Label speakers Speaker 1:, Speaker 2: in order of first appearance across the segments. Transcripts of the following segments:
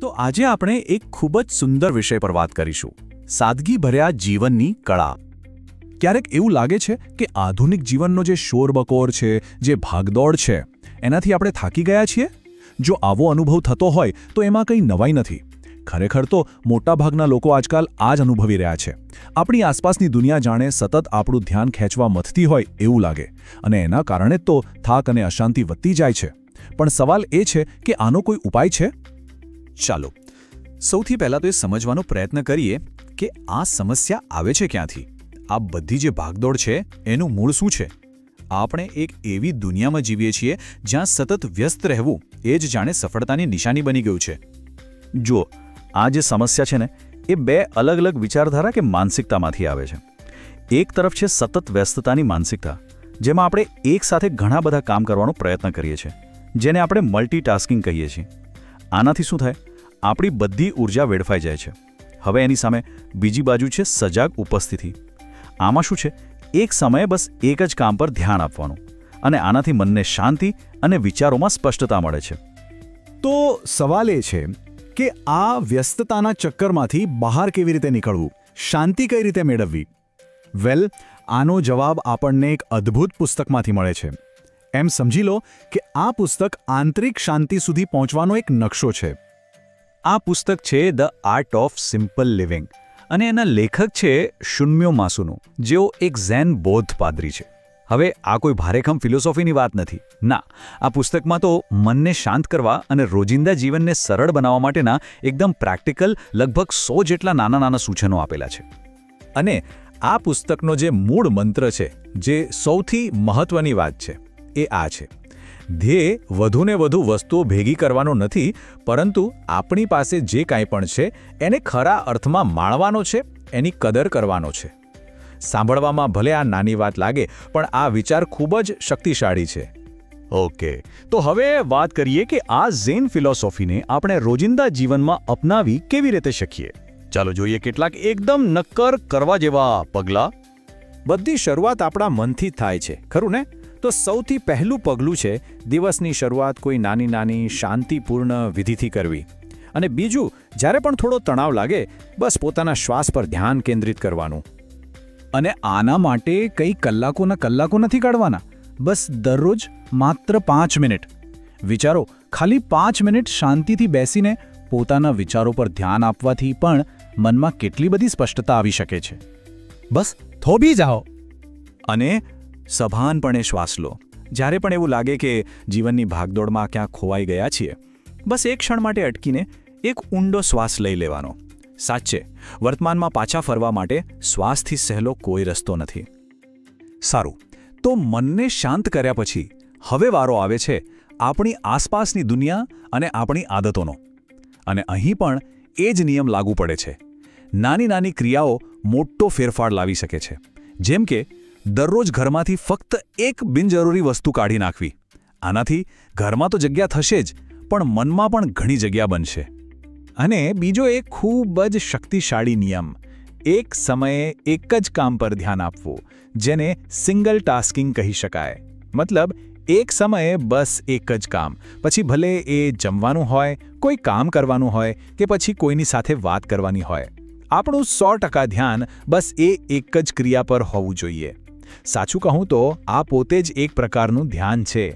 Speaker 1: તો આજે આપણે એક ખૂબ જ સુંદર વિષય પર વાત કરીશું. સાદગી ભર્યા જીવનની કળા. ક્યારેક એવું લાગે છે કે આધુનિક જીવનનો જે શોરબકોર છે, જે ભાગદોડ છે, એનાથી આપણે થાકી ગયા છીએ? જો આવો અનુભવ થતો હોય, તો એમાં કંઈ નવાઈ નથી. ખરેખર તો મોટાભાગના લોકો આજકાલ આ જ અનુભવી રહ્યા છે. આપણી આસપાસની દુનિયા જાણે સતત આપણું ધ્યાન ખેંચવા મથતી હોય એવું લાગે. અને એના કારણે તો થાક અને અશાંતિ વધતી જાય છે. પણ સવાલ એ છે કે આનો કોઈ ઉપાય છે? ચાલો, સૌથી પહેલાં તો એ સમજવાનો પ્રયત્ન કરીએ કે આ સમસ્યા આવે છે ક્યાંથી? આ બધી જે ભાગદોડ છે, એનું મૂળ શું છે? આપણે એક એવી દુનિયામાં જીવીએ છીએ જ્યાં સતત વ્યસ્ત રહેવું એ જ જાણે સફળતાની નિશાની બની ગયું છે. જુઓ, આ જે સમસ્યા છે ને, એ બે અલગ અલગ વિચારધારા કે માનસિકતામાંથી આવે છે. એક તરફ છે સતત વ્યસ્તતાની માનસિકતા, જેમાં આપણે એકસાથે ઘણા બધા કામ કરવાનો પ્રયત્ન કરીએ છીએ, જેને આપણે મલ્ટીટાસ્કિંગ કહીએ છીએ. આનાથી શું થાય? આપણી બધી ઊર્જા વેડફાઈ જાય છે. હવે એની સામે બીજી બાજુ છે સજાગ ઉપસ્થિતિ. આમાં શું છે? એક સમયે બસ એક જ કામ પર ધ્યાન આપવાનું અને આનાથી મનને શાંતિ અને વિચારોમાં સ્પષ્ટતા મળે છે. તો સવાલ એ છે કે આ વ્યસ્તતાના ચક્કરમાંથી બહાર કેવી રીતે નીકળવું? શાંતિ કઈ રીતે મેળવવી? વેલ, આનો જવાબ આપણને એક અદ્ભુત પુસ્તકમાંથી મળે છે. એમ સમજી લો કે આ પુસ્તક આંતરિક શાંતિ સુધી પહોંચવાનો એક નકશો છે. આ પુસ્તક છે the art of simple living અને એના લેખક છે શુન્મ્યો માસુનો, જેઓ એક ઝેન બૌદ્ધ પાદરી છે. હવે આ કોઈ ભારેખમ ફિલોસોફીની વાત નથી. ના, આ પુસ્તકમાં તો મનને શાંત કરવા અને રોજિંદા જીવનને સરળ બનાવવા માટેના એકદમ પ્રેક્ટિકલ લગભગ સો જેટલા નાના નાના સૂચનો આપેલા છે. અને આ પુસ્તકનો જે મૂળ મંત્ર છે, જે સૌથી મહત્વની વાત છે એ આ છે. ધ્યેય વધુને વધુ વસ્તુઓ ભેગી કરવાનો નથી પરંતુ આપણી પાસે જે કાંઈ પણ છે એને ખરા અર્થમાં માણવાનો છે એની કદર કરવાનો છે. સાંભળવામાં ભલે આ નાની વાત લાગે પણ આ વિચાર ખૂબ જ શક્તિશાળી છે. ઓકે તો હવે વાત કરીએ કે આ ઝેન ફિલોસોફીને આપણે રોજિંદા જીવનમાં અપનાવી કેવી રીતે શકીએ? ચાલો જોઈએ કેટલાક એકદમ નક્કર કરવા જેવા પગલાં. બધી શરૂઆત આપણા મનથી થાય છે ખરું ને? તો સૌથી પહેલું પગલું છે દિવસની શરૂઆત કોઈ નાની નાની શાંતિપૂર્ણ વિધિથી કરવી. અને બીજું, જ્યારે પણ થોડો તણાવ લાગે, બસ પોતાના શ્વાસ પર ધ્યાન કેન્દ્રિત કરવાનું. અને આના માટે કંઈ કલાકોના કલાકો નથી કાઢવાના, બસ દરરોજ માત્ર પાંચ મિનિટ. વિચારો, ખાલી પાંચ મિનિટ શાંતિથી બેસીને પોતાના વિચારો પર ધ્યાન આપવાથી પણ મનમાં કેટલી બધી સ્પષ્ટતા આવી શકે છે. બસ થોભી જાઓ. અને સભાનપણે શ્વાસ લો. જ્યારે પણ એવું લાગે કે જીવનની ભાગદોડમાં ક્યાં ખોવાઈ ગયા છીએ, બસ એક ક્ષણ માટે અટકીને એક ઊંડો શ્વાસ લઈ લેવાનો. સાચે, વર્તમાનમાં પાછા ફરવા માટે શ્વાસથી સહેલો કોઈ રસ્તો નથી. સારું, તો મનને શાંત કર્યા પછી હવે વારો આવે છે આપણી આસપાસની દુનિયા અને આપણી આદતોનો. અને અહીં પણ એ જ નિયમ લાગુ પડે છે. નાની નાની ક્રિયાઓ મોટો ફેરફાર લાવી શકે છે. જેમ કે દરરોજ ઘરમાંથી ફક્ત એક બિનજરૂરી વસ્તુ કાઢી નાખવી. આનાથી ઘરમાં તો જગ્યા થશે જ, પણ મનમાં પણ ઘણી જગ્યા બનશે. અને બીજો એક ખૂબ જ શક્તિશાળી નિયમ, એક સમયે એક જ કામ પર ધ્યાન આપવું, જેને સિંગલ ટાસ્કિંગ કહી શકાય. મતલબ, એક સમયે બસ એક જ કામ, પછી ભલે એ જમવાનું હોય, કોઈ કામ કરવાનું હોય, કે પછી કોઈની સાથે વાત કરવાની હોય. આપણું સો ધ્યાન બસ એ એક જ ક્રિયા પર હોવું જોઈએ. સાચું કહું તો આ પોતે જ એક પ્રકારનું ધ્યાન છે.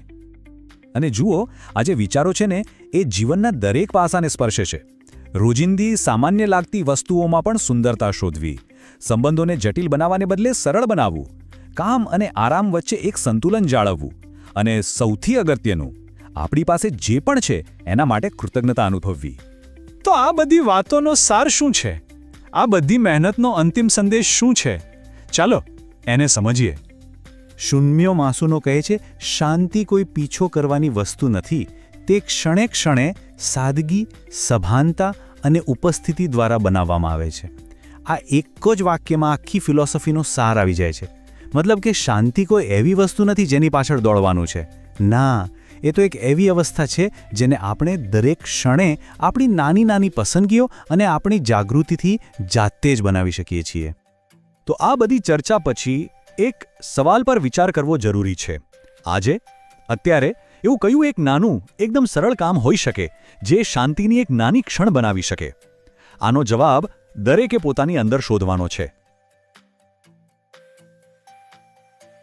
Speaker 1: અને જુઓ આ જે વિચારો છે ને, એ જીવનના દરેક પાસાને સ્પર્શે છે. રોજિંદી સામાન્ય લાગતી વસ્તુઓમાં પણ સુંદરતા શોધવી, સંબંધોને જટિલ બનાવવાને બદલે સરળ બનાવવું, કામ અને આરામ વચ્ચે એક સંતુલન જાળવવું અને સૌથી અગત્યનું, આપણી પાસે જે પણ છે, એના માટે કૃતજ્ઞતા અનુભવવી. તો આ બધી વાતોનો સાર શું છે? આ બધી મહેનતનો અંતિમ સંદેશ શું છે? ચાલો એને સમજીએ. શૂન્યો માસુનો કહે છે, શાંતિ કોઈ પીછો કરવાની વસ્તુ નથી. તે ક્ષણે ક્ષણે સાદગી, સભાનતા અને ઉપસ્થિતિ દ્વારા બનાવવામાં આવે છે. આ એક જ વાક્યમાં આખી ફિલોસોફીનો સાર આવી જાય છે. મતલબ કે શાંતિ કોઈ એવી વસ્તુ નથી જેની પાછળ દોડવાનું છે. ના, એ તો એક એવી અવસ્થા છે જેને આપણે દરેક ક્ષણે આપણી નાની નાની પસંદગીઓ અને આપણી જાગૃતિથી જાતે જ બનાવી શકીએ છીએ. તો આ બધી ચર્ચા પછી એક સવાલ પર વિચાર કરવો જરૂરી છે. આજે, અત્યારે, એવું કયું એક નાનું, એકદમ સરળ કામ હોઈ શકે, જે શાંતિની એક નાની ક્ષણ બનાવી શકે? આનો જવાબ દરેકે પોતાની અંદર શોધવાનો છે.